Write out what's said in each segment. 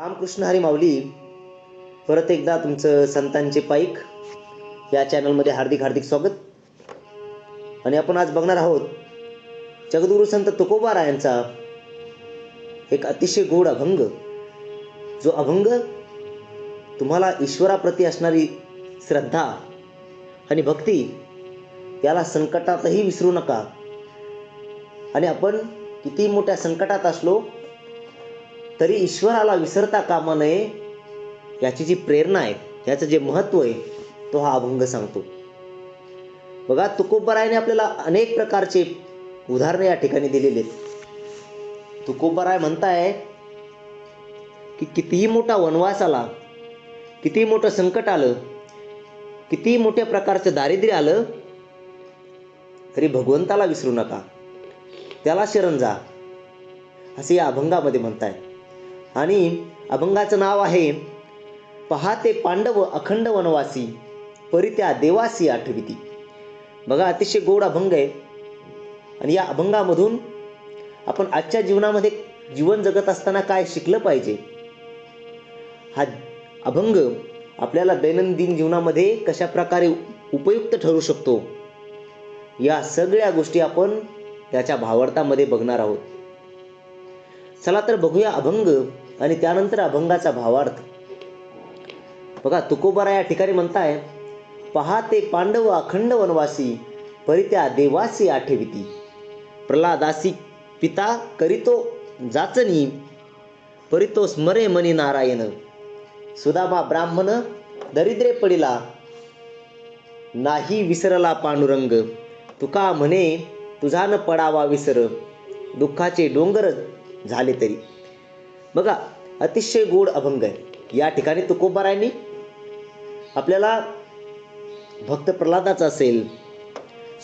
रामकृष्ण हरी माऊली परत एकदा तुमचं संतांचे पाईक या चॅनलमध्ये हार्दिक हार्दिक स्वागत. आणि आपण आज बघणार आहोत जगदुरु संत तुकोबा रायांचा एक अतिशय गोड अभंग. जो अभंग तुम्हाला ईश्वराप्रती असणारी श्रद्धा आणि भक्ती याला संकटातही विसरू नका. आणि आपण किती मोठ्या संकटात असलो तरी ईश्वराला विसरता कामा नये याची जी प्रेरणा आहे याचं जे महत्त्व आहे तो हा अभंग सांगतो. बघा तुकोबरायने आपल्याला अनेक प्रकारचे उदाहरणं या ठिकाणी दिलेले आहेत. तुकोबराय म्हणताय की कितीही मोठा वनवास आला कितीही मोठं संकट आलं कितीही मोठ्या प्रकारचं दारिद्र्य आलं तरी भगवंताला विसरू नका. त्याला शरण जा असे या अभंगामध्ये म्हणताय. आणि अभंगाचं नाव आहे पहाते पांडव अखंड वनवासी परित्या देवासी आठविती. बघा अतिशय गोड अभंग आहे. आणि या अभंगामधून आपण आजच्या जीवनामध्ये जीवन जगत असताना काय शिकलं पाहिजे? हा अभंग आपल्याला दैनंदिन जीवनामध्ये कशा प्रकारे उपयुक्त ठरू शकतो? या सगळ्या गोष्टी आपण त्याच्या भावार्थामध्ये बघणार आहोत. चला तर बघूया अभंग. आणि त्यानंतर अभंगाचा भावार्थ. बघा तुकोबारा या ठिकाणी म्हणताय पहाते पांडव अखंड वनवासी परित्या देवासी आठविती. प्रल्हादासी पिता करीतो जाचनी परितो स्मरे मनी नारायण. सुदामा ब्राह्मण दरिद्रे पडिला नाही विसरला पांडुरंग. तुका म्हणे तुझा न पडावा विसर. दुःखाचे डोंगर झाले तरी. बघा अतिशय गोड अभंग आहे. या ठिकाणी तुकोबारायांनी आपल्याला भक्त प्रल्हादाचा असेल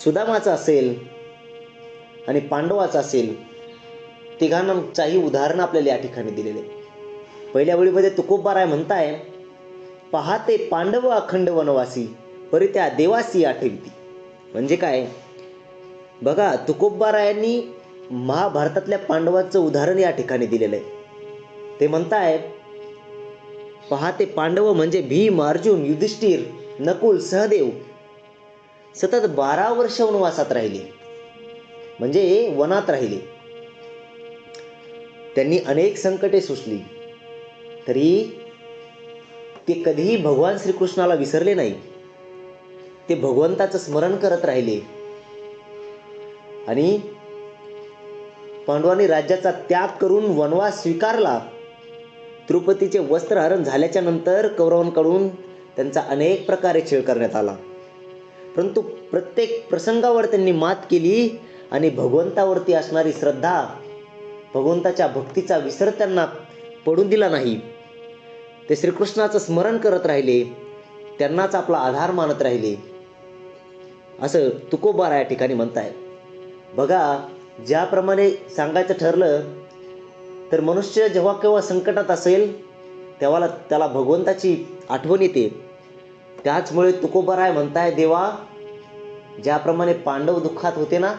सुदामाचा असेल आणि पांडवाचा असेल तिघांचाही उदाहरण आपल्याला या ठिकाणी दिलेले पहिल्या वेळीमध्ये तुकोबाराय म्हणताय पहाते पांडव अखंड वनवासी परी त्या देवासी आठवती म्हणजे काय? बघा तुकोबारायांनी महाभारतातल्या पांडवांचं उदाहरण या ठिकाणी दिलेलं आहे. ते म्हणताय पहाते पांडव म्हणजे भीम अर्जुन युधिष्ठिर नकुल सहदेव. सतत बारा वर्ष वनवासात राहिले. म्हणजे वनात राहिले. त्यांनी अनेक संकटे सुचली. तरी ते कधीही भगवान श्रीकृष्णाला विसरले नाही. ते भगवंताचं स्मरण करत राहिले. आणि पांडवांनी राज्याचा त्याग करून वनवास स्वीकारला. तिरुपतीचे वस्त्रहरण झाल्याच्यानंतर कौरवांकडून त्यांचा अनेक प्रकारे छेड करण्यात आला. परंतु प्रत्येक प्रसंगावर त्यांनी मात केली आणि भगवंतावरती असणारी श्रद्धा भगवंताच्या भक्तीचा विसर त्यांना पडून दिला नाही. ते श्रीकृष्णाचं स्मरण करत राहिले त्यांनाच आपला आधार मानत राहिले. असं तुकोबारा या ठिकाणी म्हणताय बघा ज्याप्रमाणे सांगायचं ठरलं तर मनुष्य जेव्हा केव्हा संकटात असेल तेव्हा त्याला भगवंताची आठवण येते. त्याचमुळे तुकोबराय म्हणताय देवा ज्याप्रमाणे पांडव दुःखात होते ना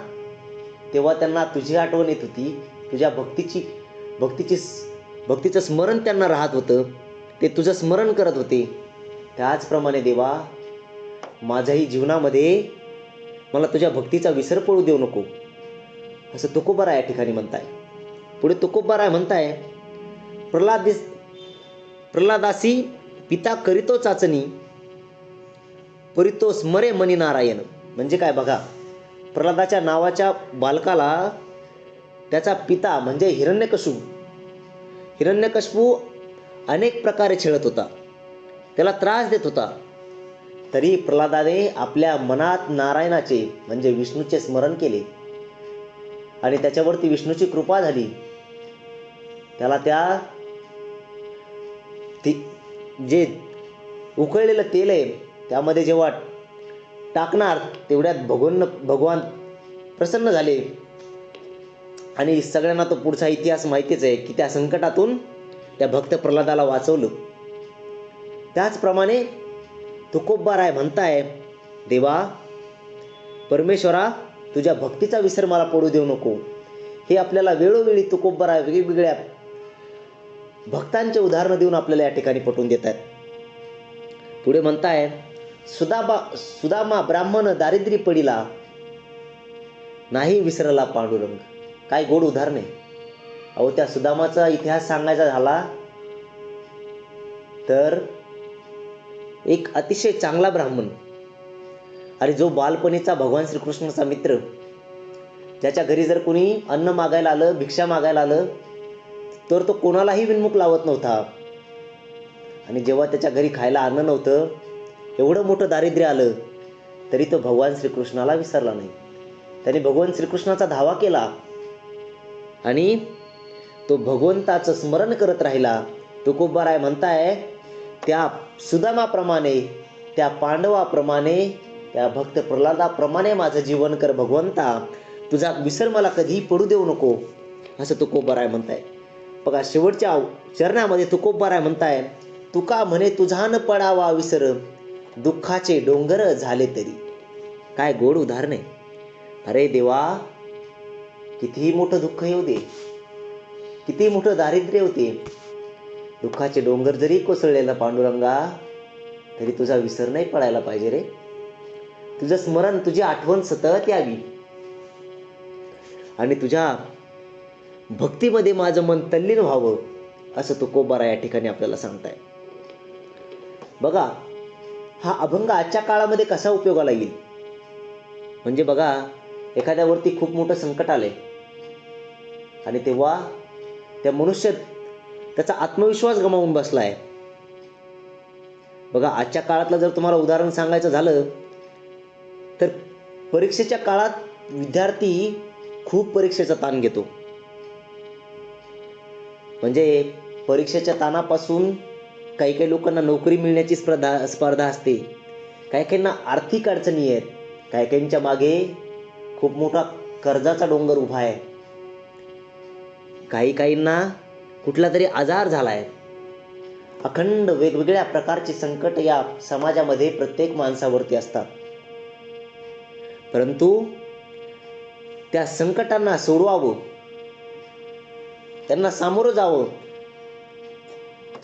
तेव्हा त्यांना तुझी आठवण येत होती. तुझ्या भक्तीची भक्तीची भक्तीचं स्मरण त्यांना राहत होतं. ते तुझं स्मरण करत होते. त्याचप्रमाणे देवा माझ्याही जीवनामध्ये मला तुझ्या भक्तीचा विसर पडू देऊ नको. असं तुकोबरा या ठिकाणी म्हणताय. पुढे तुकोबाराय म्हणताय. प्रल्हादिस प्रल्हादासी पिता करीतो चाचणी परितो स्मरे मनी नारायण म्हणजे काय बघा प्रल्हादाच्या नावाच्या बालकाला त्याचा पिता म्हणजे हिरण्यकशू हिरण्यकशपू अनेक प्रकारे छेळत होता. त्याला त्रास देत होता. तरी प्रल्हादाने आपल्या मनात नारायणाचे म्हणजे विष्णूचे स्मरण केले. आणि त्याच्यावरती विष्णूची कृपा झाली. त्याला त्या ती जे उकळलेलं तेल आहे त्यामध्ये जेव्हा टाकणार तेवढ्यात भगवान भगवान प्रसन्न झाले. आणि सगळ्यांना तो पुढचा इतिहास माहितीच आहे की त्या संकटातून त्या भक्त प्रल्हादाला वाचवलं. त्याचप्रमाणे तुकोबाराय म्हणताय देवा परमेश्वरा तुझ्या भक्तीचा विसर मला पडू देऊ नको. हे आपल्याला वेळोवेळी तुकोबराय वेगवेगळ्या भक्तांचे उदाहरणं देऊन आपल्याला या ठिकाणी पटवून देत आहेत. पुढे म्हणताय सुदाबा सुदामा ब्राह्मण दारिद्र्य पडिला नाही विसरला पांडुरंग. काय गोड उदाहरण आहे. अहो त्या सुदामाचा इतिहास सांगायचा झाला तर एक अतिशय चांगला ब्राह्मण आणि जो बालपणीचा भगवान श्रीकृष्णाचा मित्र ज्याच्या घरी जर कोणी अन्न मागायला आलं भिक्षा मागायला आलं तर तो कोणालाही विनमुख लावत नव्हता. आणि जेव्हा त्याच्या घरी खायला अन्न नव्हतं एवढं मोठं दारिद्र्य आलं तरी तो भगवान श्रीकृष्णाला विसरला नाही. त्याने भगवान श्रीकृष्णाचा धावा केला आणि तो भगवंताचं स्मरण करत राहिला. तुकोबाराय म्हणताय त्या सुदामाप्रमाणे त्या पांडवाप्रमाणे त्या भक्त प्रल्हादाप्रमाणे माझं जीवन कर भगवंता. तुझा विसर मला कधीही पडू देऊ नको असं तुकोबाराय म्हणताय. बघा शेवटच्या चरणामध्ये तुकोबाराय म्हणताय. तुका म्हणे तुझा न पडावा विसर. दुःखाचे डोंगर झाले तरी. काय गोड उदाहरण आहे. अरे देवा कितीही मोठं दुःख येऊ दे. किती मोठं दारिद्र्य होते दुःखाचे डोंगर जरी कोसळलेला पांडुरंगा तरी तुझा विसर नाही पडायला पाहिजे रे. तुझं स्मरण तुझी आठवण सतत यावी. आणि तुझ्या भक्तीमध्ये माझं मन तल्लीन व्हावं असं तुकोबारा या ठिकाणी आपल्याला सांगताय. बघा हा अभंग आजच्या काळामध्ये कसा उपयोगाला येईल? म्हणजे बघा एखाद्यावरती खूप मोठं संकट आलंय. आणि तेव्हा त्या मनुष्य त्याचा आत्मविश्वास गमावून बसलाय. बघा आजच्या काळातलं जर तुम्हाला उदाहरण सांगायचं झालं तर परीक्षेच्या काळात विद्यार्थी खूप परीक्षेचा ताण घेतो. म्हणजे परीक्षेच्या ताणापासून काही काही लोकांना नोकरी मिळण्याची स्पर्धा स्पर्धा असते. काही काहींना आर्थिक अडचणी आहेत. काही काहींच्या मागे खूप मोठा कर्जाचा डोंगर उभा आहे. काही काहींना कुठला तरी आजार झाला आहे अखंड वेगवेगळ्या प्रकारचे संकट या समाजामध्ये प्रत्येक माणसावरती असतात. परंतु त्या संकटांना सोडवावं त्यांना सामोरं जावं.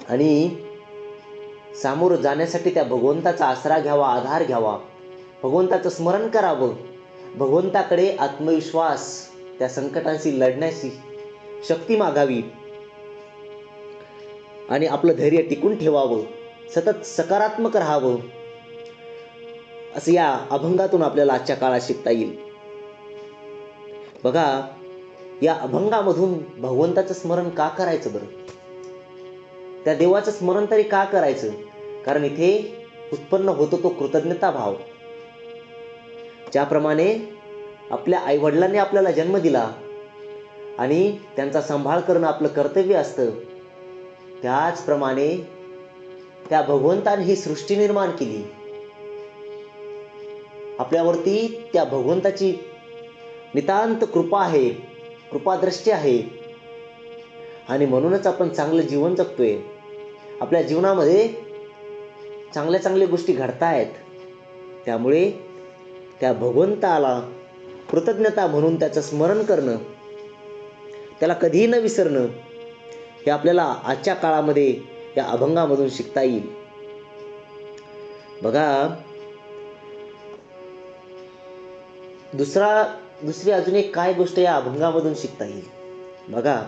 आणि सामोरं जाण्यासाठी त्या भगवंताचा आसरा घ्यावा आधार घ्यावा. भगवंताचं स्मरण करावं. भगवंताकडे आत्मविश्वास त्या संकटांशी लढण्याची शक्ती मागावी. आणि आपलं धैर्य टिकून ठेवावं. सतत सकारात्मक राहावं. असं या अभंगातून आपल्याला आजच्या काळात शिकता येईल. बघा या अभंगामधून भगवंताचं स्मरण का करायचं बरं? त्या देवाचं स्मरण तरी का करायचं? कारण इथे उत्पन्न होतो तो कृतज्ञता भाव ज्याप्रमाणे आपल्या आईवडिलांनी आपल्याला जन्म दिला आणि त्यांचा सांभाळ करणं आपलं कर्तव्य असतं त्याचप्रमाणे त्या भगवंताने ही सृष्टी निर्माण केली. आपल्यावरती त्या भगवंताची नितांत कृपा आहे. कृपादृष्टी आहे. आणि म्हणूनच आपण चांगलं जीवन जगतोय. आपल्या जीवनामध्ये चांगल्या चांगल्या गोष्टी घडतायत. त्यामुळे त्या भगवंताला कृतज्ञता म्हणून त्याचं स्मरण करणं त्याला कधीही न विसरणं हे आपल्याला आजच्या काळामध्ये या अभंगामधून शिकता येईल. बघा दुसरा दुसरी अजून एक काय गोष्ट या अभंगामधून शिकता येईल? बघा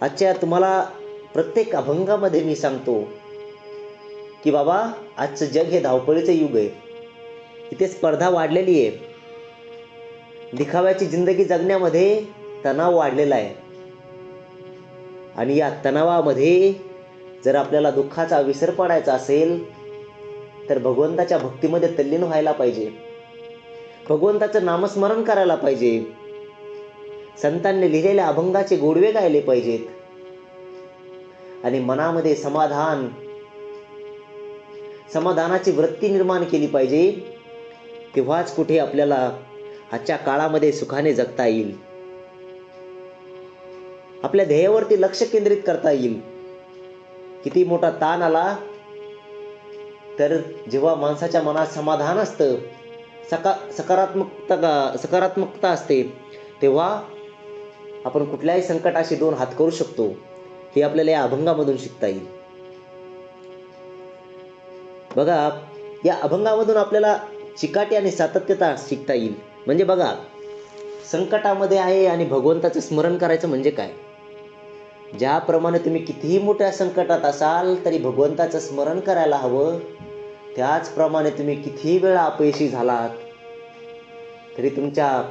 आजच्या तुम्हाला प्रत्येक अभंगामध्ये मी सांगतो की बाबा आजचं जग हे धावपळीचं युग आहे. इथे स्पर्धा वाढलेली आहे. दिखाव्याची जिंदगी जगण्यामध्ये तणाव वाढलेला आहे. आणि या तणावामध्ये जर आपल्याला दुःखाचा विसर पडायचा असेल तर भगवंताच्या भक्तीमध्ये तल्लीन व्हायला पाहिजे. भगवंताचं नामस्मरण करायला पाहिजे. संतांनी लिहिलेल्या अभंगाचे गोडवे गायले पाहिजेत. आणि मनामध्ये समाधान समाधानाची वृत्ती निर्माण केली पाहिजे तेव्हाच कुठे आपल्याला आजच्या काळामध्ये सुखाने जगता येईल. आपल्या ध्येयावरती लक्ष केंद्रित करता येईल. किती मोठा ताण आला तर जेव्हा माणसाच्या मनात समाधान असतं सका सकारात्मकता सकारात्मकता असते तेव्हा आपण कुठल्याही संकटाशी दोन हात करू शकतो. हे आपल्याला या अभंगामधून शिकता येईल. बघा या अभंगामधून आपल्याला चिकाटी आणि सातत्यता शिकता येईल. म्हणजे बघा संकटामध्ये आहे आणि भगवंताचं स्मरण करायचं म्हणजे काय? ज्याप्रमाणे तुम्ही कितीही मोठ्या संकटात असाल तरी भगवंताचं स्मरण करायला हवं. त्याचप्रमाणे तुम्ही कितीही वेळा अपयशी झालात तरी तुमच्या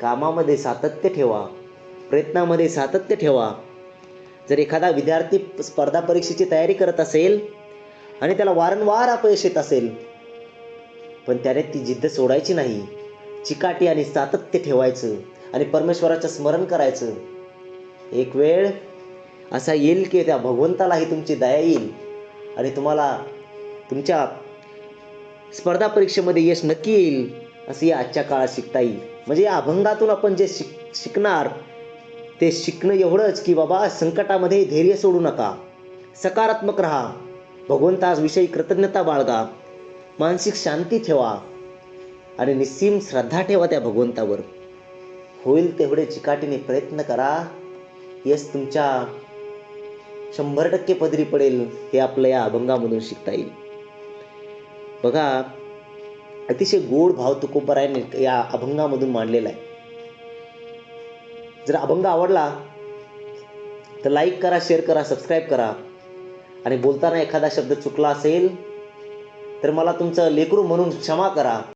कामामध्ये सातत्य ठेवा प्रयत्नामध्ये सातत्य ठेवा. जर एखादा विद्यार्थी स्पर्धा परीक्षेची तयारी करत असेल आणि त्याला वारंवार अपयश येत असेल पण त्याने ती जिद्द सोडायची नाही चिकाटी आणि सातत्य ठेवायचं आणि परमेश्वराचं स्मरण करायचं एक वेळ असा येईल की त्या भगवंतालाही तुमची दया येईल आणि तुम्हाला तुमच्या स्पर्धा परीक्षेमध्ये यश नक्की येईल असं या आजच्या काळात शिकता येईल. म्हणजे या अभंगातून आपण जे शिक शिकणार ते शिकणं एवढंच की बाबा संकटामध्ये धैर्य सोडू नका. सकारात्मक राहा. भगवंताविषयी कृतज्ञता बाळगा. मानसिक शांती ठेवा. आणि निस्सीम श्रद्धा ठेवा त्या भगवंतावर. होईल तेवढे चिकाटीने प्रयत्न करा. यश तुमच्या शंभर टक्के पदरी पडेल हे आपल्या या अभंगामधून शिकता येईल. बघा अतिशय गोड भाव तुकोबरायने या अभंगामधून मांडलेला आहे. जर अभंग आवडला तर लाईक करा शेअर करा सबस्क्राईब करा. आणि बोलताना एखादा शब्द चुकला असेल तर मला तुमचं लेकरू म्हणून क्षमा करा.